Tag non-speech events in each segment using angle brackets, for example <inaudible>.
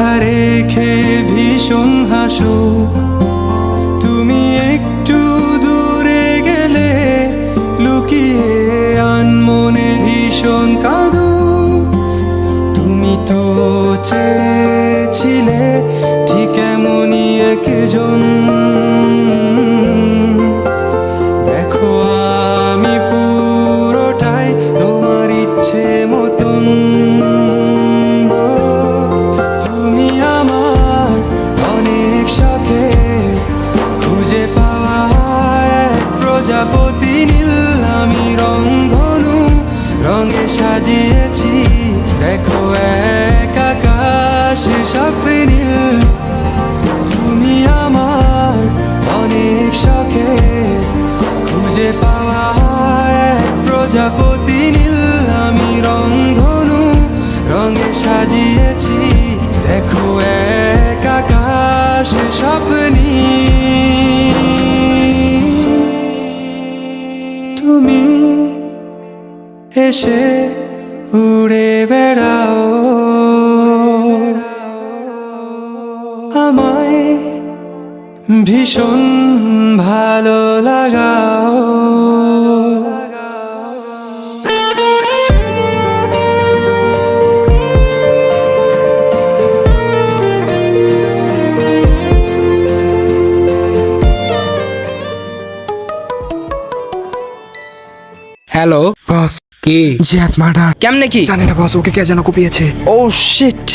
কোলে মাথা রেখে ভীষণ হাসুক। তুমি একটু দূরে গেলে লুকিয়ে আনমনে ভীষণ কাঁদু তুমি তো চেয়েছিলে আকাশ স্বপ্নি। তুমি এসে উড়ে বেড়াও। আমায় ভীষণ হ্যালো বস কি? জিয়াদ মার্ডার। কেমনে কি? জানি না বস ওকে কে যেন কুপিয়েছে। ও শিট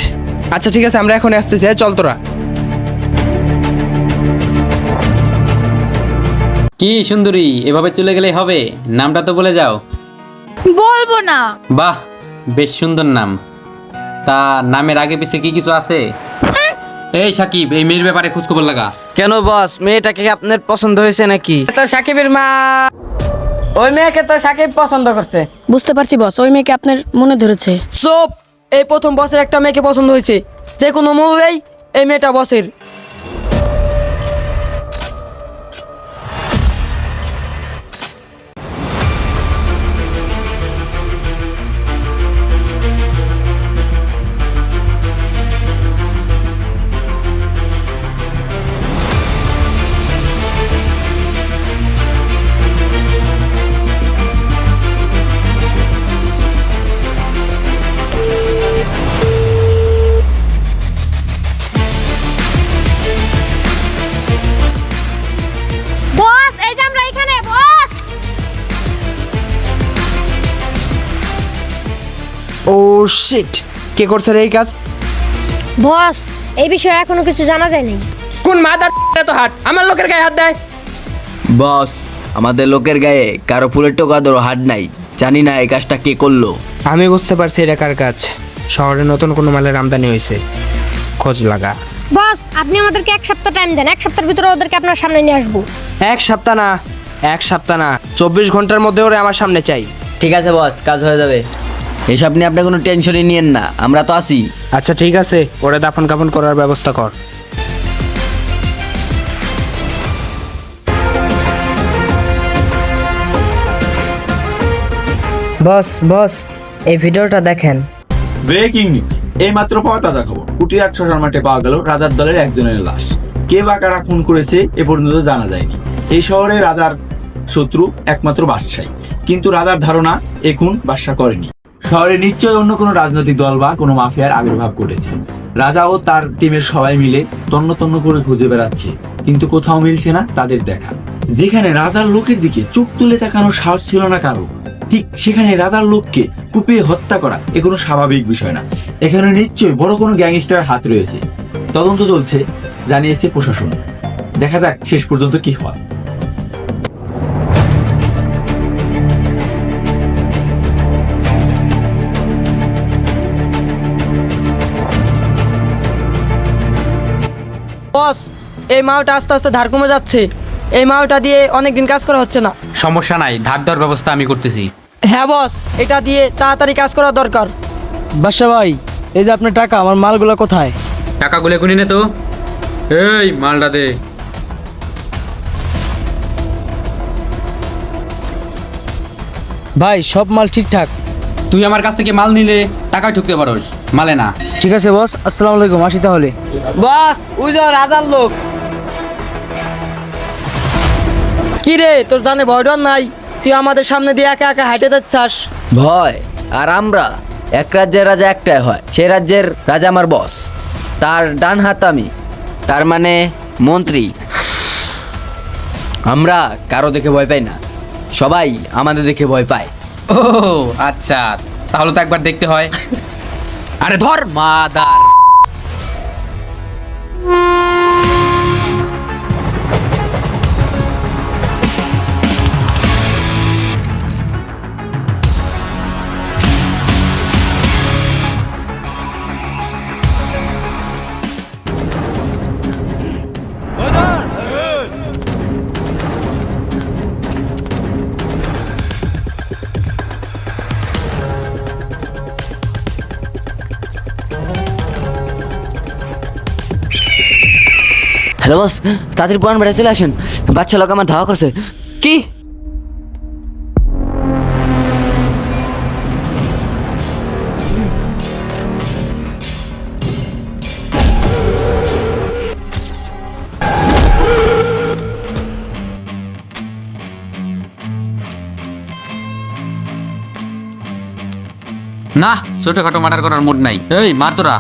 আচ্ছা ঠিক আছে আমরা এখন আসতেছি হ্যাঁ, চল তোরা। কি সুন্দরী এভাবে চলে গেলেই হবে? নামটা তো বলে যাও। বলব না। বাহ বেশ সুন্দর নাম। তা নামের আগে পিছে কি কিছু আছে? এই সাকিব এই মেয়ের ব্যাপারে খোঁজখবর লাগা। কেন বস মেয়েটাকে আপনার পছন্দ হয়েছে নাকি? আচ্ছা সাকিবের মা ওই মেয়েকে তো সাকিব পছন্দ করছে। বুঝতে পারছি বস ওই মেয়েকে আপনার মনে ধরেছে? সোপ এই প্রথম বসের একটা মেয়েকে পছন্দ হয়েছে। যে কোনো মুভেই এই মেয়েটা বসের শিট কে করছে রে এই কাজ? বস এই বিষয়ে এখনও কিছু জানা যায়নি কোন মাদার <laughs> তো হাট? আমার লোকের গায়ে হাত দেয়। বস আমাদের লোকের গায়ে কারও ফুলের টোকা ধরো হাত নাই। জানি না এই কাজটা কে করল। আমি বুঝতে পারছি এটা কার কাজ। শহরে নতুন কোনো মালের আমদানি হয়েছে। খোঁজ লাগা। বস আপনি আমাদেরকে এক সপ্তাহ টাইম দেন। এক সপ্তাহের ভিতরে ওদেরকে আপনার সামনে নিয়ে আসব। এক সপ্তাহ না এক সপ্তাহ না। চব্বিশ ঘণ্টার মধ্যে ওরে আমার সামনে চাই। ঠিক আছে বস কাজ হয়ে যাবে। এসব নিয়ে আপনি কোনো টেনশনই নিয়েন না আমরা তো আছি। আচ্ছা ঠিক আছে ওরে দাফন কাফন করার ব্যবস্থা কর। বস বস এই ভিডিওটা দেখেন। ব্রেকিং নিউজ এই মাত্র পাওয়া তাজা খবর কুটিয়ার ছড়ার মাঠে পাওয়া গেল রাজার দলের একজনের লাশ। কে বা কারা খুন করেছে এ পর্যন্ত জানা যায়নি। এই শহরে রাজার শত্রু একমাত্র বাদশাহী। কিন্তু রাজার ধারণা এ খুন বাদশা করেনি। শহরে নিশ্চয়ই অন্য কোনো রাজনৈতিক দল বা কোনো মাফিয়ার আবির্ভাব ঘটেছে। রাজা ও তার টিমের সবাই মিলে তন্ন তন্ন করে খুঁজে বেড়াচ্ছে, কিন্তু কোথাও মিলছে না তাদের দেখা। যেখানে রাজার লোকের দিকে চোখ তুলে তাকানোর সাহস ছিল না কারও, ঠিক সেখানে রাজার লোককে কুপিয়ে হত্যা করা এ কোনো স্বাভাবিক বিষয় না। এখানে নিশ্চয়ই বড় কোনো গ্যাংস্টার হাত রয়েছে। তদন্ত চলছে, জানিয়েছে প্রশাসন। দেখা যাক শেষ পর্যন্ত কি হয়। এই মাওটা আস্তে আস্তে ধার কমে যাচ্ছে। এই মাওটা দিয়ে অনেক দিন কাজ করা হচ্ছে না। সমস্যা নাই ধার দেওয়ার ব্যবস্থা আমি করতেছি। হ্যাঁ বস এটা দিয়ে তাড়াতাড়ি কাজ করা দরকার। বাদশা ভাই এই যে আপনার টাকা আমার মালগুলো কোথায়? টাকা গুলে গুনি নে তো। এই মালটা দে। ভাই সব মাল ঠিকঠাক? তুই আমার কাছ থেকে মাল নিলে টাকা ঠুকতে পারোস মালে না। ঠিক আছে বস আসসালামু আলাইকুম আসি তাহলে। বস ওই যে রাজার লোক। কি রে? তোর জানে ভয় ডর নাই? তুই আমাদের সামনে দিয়ে একা একা হাঁটে যাচ্ছাস। ভয়? আর আমরা? এক রাজ্যের রাজা একটাই হয়। সে রাজ্যের রাজা আমার বস তার ডান হাত আমি। তার মানে মন্ত্রী। আমরা কারও দেখে ভয় পাই না। সবাই আমাদের দেখে ভয় পায়। ও আচ্ছা। তাহলে তো একবার দেখতে হয়। আরে ধর মাদার। হ্যালো বস, তাড়াতাড়ি পুরান বেড়ে চলে আসেন। বাচ্চা লোক আমার ধাওয়া করছে। কি? না, ছোটখাটো মার্ডার করার মুড নাই। এই, মার তোরা।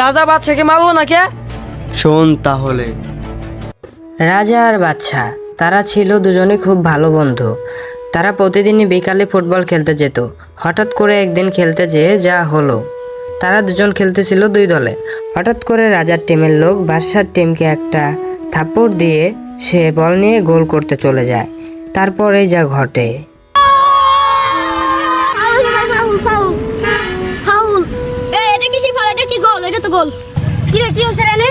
রাজা বাদশাকে মারবো না কে শোন তাহলে। রাজা আর বাচ্চা তারা ছিল দুজনে খুব ভালো বন্ধু। তারা প্রতিদিনই বিকালে ফুটবল খেলতে যেত। হঠাৎ করে একদিন খেলতে যেয়ে যা হলো। তারা দুজন খেলতেছিল দুই দলে। হঠাৎ করে রাজার টিমের লোক বাদশার টিমকে একটা থাপ্পড় দিয়ে সে বল নিয়ে গোল করতে চলে যায়। তারপরে যা ঘটে। গোল। কি রে কি হইছে রে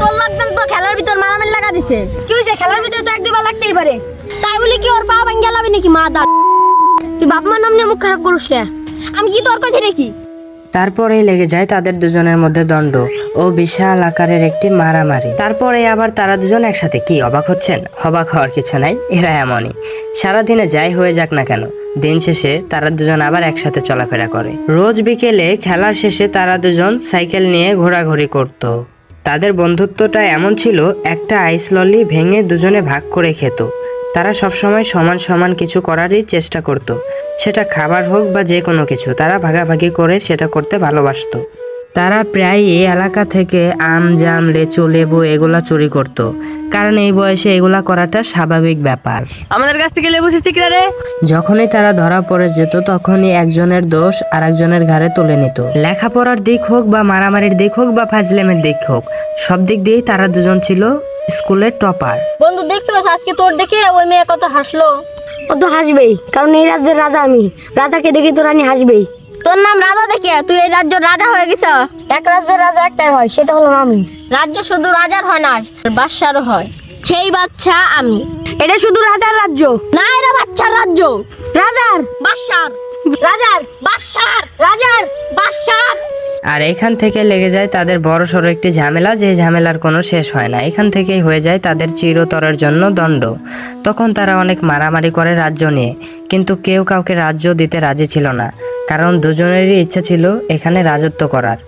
তোর লাগবেন তো খেলার ভিতর মারামারি লাগা দিছে। কি হইছে, খেলার ভিতর তো এক দুবার লাগতেই পারে। তাই বলি কি, ওর পা ভাঙ্গা লাবি নাকি মা দা তুই বাপ মার নাম নিয়ে মুখ খারাপ করিস আমি কি তোর কথা নাকি তারপরেই লেগে যায় তাদের দুজনের মধ্যে দণ্ড ও বিশাল আকারের একটি মারামারি। তারপরে আবার তারা দুজন একসাথে কি অবাক হচ্ছেন? অবাক হওয়ার কিছু নাই, এরা এমনই। সারাদিনে যাই হয়ে যাক না কেন, দিন শেষে তারা দুজন আবার একসাথে চলাফেরা করে। রোজ বিকেলে খেলার শেষে তারা দুজন সাইকেল নিয়ে ঘোরাঘুরি করত। তাদের বন্ধুত্বটা এমন ছিল, একটা আইস ললি ভেঙে দুজনে ভাগ করে খেত। তারা সবসময় সমান সমান কিছু করারই চেষ্টা করত। সেটা খাবার হোক বা যে কোনো কিছু তারা ভাগাভাগি করে সেটা করতে ভালোবাসতো। তারা প্রায় এই এলাকা থেকে আম জাম লেচু লেবু এগুলা চুরি করত। কারণ এই বয়সে এগুলা করাটা স্বাভাবিক ব্যাপার। আমাদের কাছ থেকে লেবু শিখরা রে? যখনই তারা ধরা পড়ে যেত তখনই একজনের দোষ আর একজনের ঘাড়ে তুলে নিত। লেখাপড়ার দিক হোক বা মারামারির দিক হোক বা ফাজলেমের দিক হোক সব দিক দিয়েই তারা দুজন ছিল স্কুলের টপার। বন্ধু দেখছ আজকে তোর দেখে ওই মেয়ে কত হাসলো। ও তো হাসবেই কারণ এই রাজ্যের রাজা আমি। রাজাকে দেখে তো রানী হাসবেই। তোর নাম রাজা দেখে? তুই এই রাজ্যের রাজা হয়ে গেছ? এক রাজ্যের রাজা একটাই হয় সেটা হলো আমি। রাজ্য শুধু রাজার হয় না বাদশারও হয়। সেই বাচ্চা আমি। এটা শুধু রাজার রাজ্য। না এটা বাচ্চার রাজ্য। রাজার? বাদশার। রাজার বাদশার রাজার বাদশার আর এখান থেকে লেগে যায় তাদের বড় সড়ো একটি ঝামেলা যে ঝামেলার কোনো শেষ হয় না। এখান থেকেই হয়ে যায় তাদের চিরতরের জন্য দণ্ড। তখন তারা অনেক মারামারি করে রাজ্য নিয়ে কিন্তু কেউ কাউকে রাজ্য দিতে রাজি ছিল না কারণ দুজনেরই ইচ্ছা ছিল এখানে রাজত্ব করার।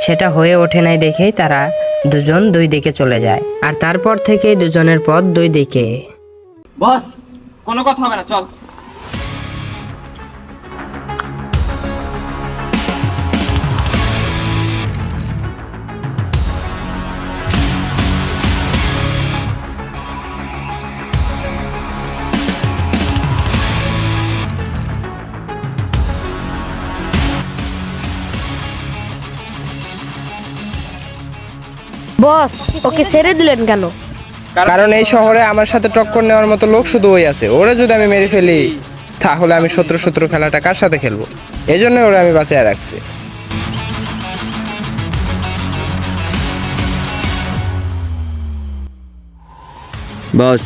সেটা হয়ে ওঠে নাই দেখেই তারা দুজন দুই দিকে চলে যায় আর তারপর থেকেই দুজনের পথ দুই দিকে। বস কোনো কথা হবে না চল। বস ওকে ছেড়ে দিলেন কেন? কারণ এই শহরে আমার সাথে টক্কর নেওয়ার মতো লোক শুধু ওই আছে। ওরা যদি আমি মেরে ফেলি তাহলে আমি শত্রু শত্রু খেলাটা কার সাথে খেলব? এই জন্য ওরা আমি বাঁচিয়ে রাখছি। বস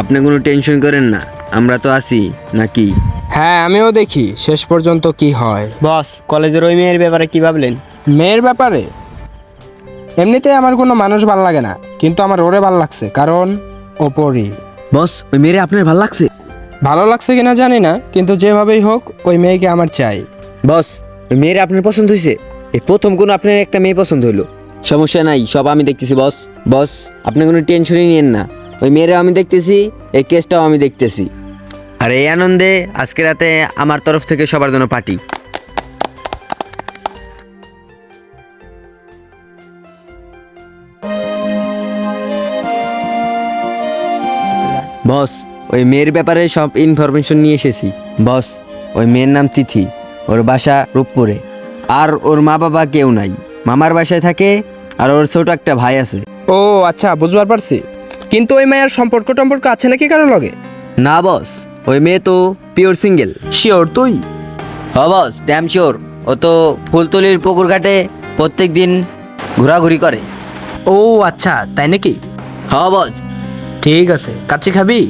আপনি কোনো টেনশন করেন না আমরা তো আছি নাকি? হ্যাঁ আমিও দেখি শেষ পর্যন্ত কি হয়। বস কলেজের ওই মেয়ের ব্যাপারে কি ভাবলেন? মেয়ের ব্যাপারে? এমনিতেই আমার কোনো মানুষ ভালো লাগে না কিন্তু আমার ওরে ভালো লাগছে কারণ ওপরই বস ওই মেয়েরে আপনার ভালো লাগছে? ভালো লাগছে কিনা জানি না কিন্তু যেভাবেই হোক ওই মেয়েকে আমার চাই। বস ওই মেয়েরে আপনার পছন্দ হয়েছে এই প্রথম কোনো আপনার একটা মেয়ে পছন্দ হলো সমস্যা নাই সব আমি দেখতেছি বস। বস আপনি কোনো টেনশনই নিয়েন না। ওই মেয়েরা আমি দেখতেছি এই কেসটাও আমি দেখতেছি। আর এই আনন্দে আজকে রাতে আমার তরফ থেকে সবার জন্য পার্টি। বস ওই মেয়ের ব্যাপারে সব ইনফরমেশন নিয়ে এসেছি। বস ওই মেয়ের নাম তিথি। ওর বাসা রূপপুরে। আর ওর মা বাবা কেউ নাই। মামার বাসায় থাকে আর ওর ছোট একটা ভাই আছে। ও আচ্ছা বুঝবার পারছি। কিন্তু ওই মেয়ের সম্পর্ক টম্পর্ক আছে নাকি কারও লগে? না বস ওই মেয়ে তো পিওর সিঙ্গেল শিওর তুই? হ বস ড্যাম শিওর ও তো ফুলতলির পুকুর ঘাটে প্রত্যেক দিন ঘোরাঘুরি করে। ও আচ্ছা তাই নাকি? হ বস। ঠিক আছে কাচ্চি খাবি?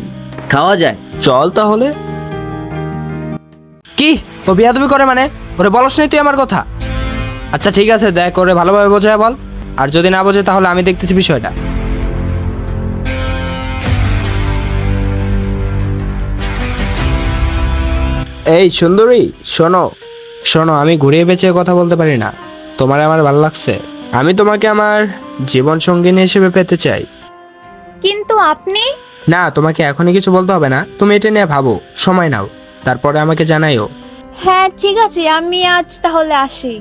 খাওয়া যায়। চল তাহলে। কি ও বিয়াদবি করে মানে? ওরে বলস নাই তুই আমার কথা? আচ্ছা ঠিক আছে দেখ ওরে ভালোভাবে বোঝায় বল। আর যদি না বোঝে তাহলে আমি দেখতেছি বিষয়টা। এই সুন্দরী শোনো। শোনো আমি ঘুরিয়ে বেঁচে কথা বলতে পারি না। তোমার আমার ভালো লাগছে। আমি তোমাকে আমার জীবন সঙ্গিনী হিসেবে পেতে চাই। কিন্তু আপনি? না তোমাকে এখনই কিছু বলতে হবে না। তুমি এটা নিয়ে ভাবো। সময় নাও। তারপরে আমাকে জানাইও। হ্যাঁ ঠিক আছে। আমি আজ তাহলে আসি।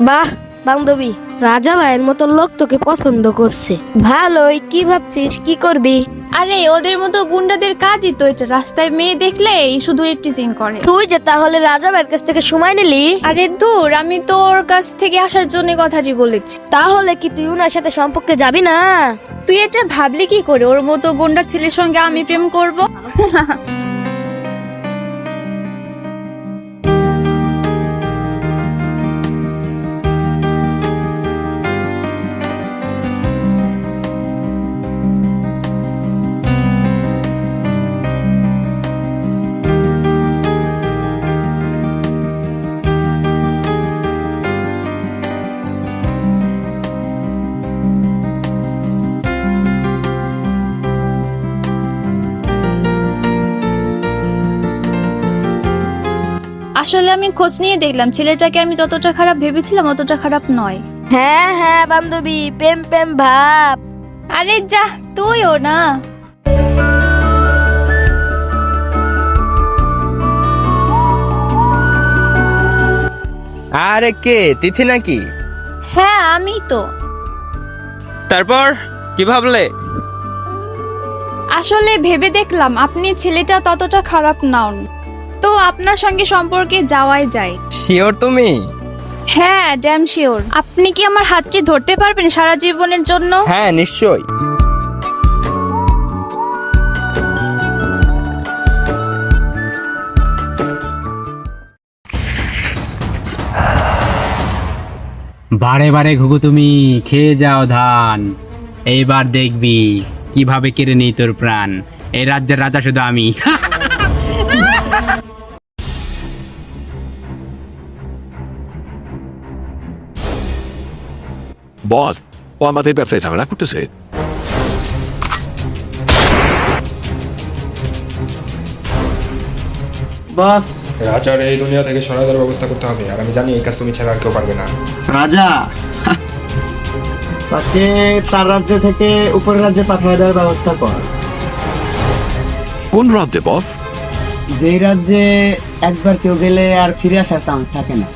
বাহ বান্ধবী। রাজা ভাইয়ের মতো লোক তোকে পছন্দ করছে। ভালোই কি ভাবছিস? কি করবি? আরে ওদের মতো গুন্ডাদের কাজই তো এটা। রাস্তায় মেয়ে দেখলে শুধু টিচিং করে। তুই যে তাহলে রাজা ভাইয়ের কাছ থেকে সময় নিলি? আরে দূর আমি তোর কাছ থেকে আসার জন্য কথাটি বলেছি। তাহলে কি তুই ওনার সাথে সম্পর্কে যাবি না? তুই এটা ভাবলি কি করে? ওর মতো গুন্ডা ছেলের সঙ্গে আমি প্রেম করব? আসলে আমি খোঁজ নিয়ে দেখলাম ছেলেটাকে আমি যতটা খারাপ ভেবেছিলাম অতটা খারাপ নয়। হ্যাঁ হ্যাঁ বান্ধবী প্রেম প্রেম ভাব। আরে যা তুইও না। আরে কে তিথি নাকি? হ্যাঁ আমি তো। তারপর কি ভাবলে? আসলে ভেবে দেখলাম আপনি ছেলেটা ততটা খারাপ নন। তো আপনার সঙ্গে সম্পর্কে যাওয়াই যায়। শিওর তুমি? হ্যাঁ ড্যাম শিওর আপনি কি আমার হাতটি ধরতে পারবেন সারা জীবনের জন্য? হ্যাঁ নিশ্চয়ই। বারে বারে ঘুঘু তুমি খেয়ে যাও ধান। এইবার দেখবি কীভাবে কেড়ে নিই তোর প্রাণ। এই রাজ্যের রাজা শুধু আমি। <laughs> বল ও আমাদের ব্যাপারে ঝামেলা করতেছে। বস। রাজার এই দুনিয়া থেকে সরাই ব্যবস্থা করতে হবে আর আমি জানি এই কাজ তুমি ছাড়া আর কেউ পারবে না। রাজা! তাকে তার রাজ্য থেকে উপরের রাজ্যে পাঠিয়ে দেওয়ার ব্যবস্থা কর। কোন রাজ্যে বস? যেই রাজ্যে একবার কেউ গেলে আর ফিরে আসার চান্স থাকে না।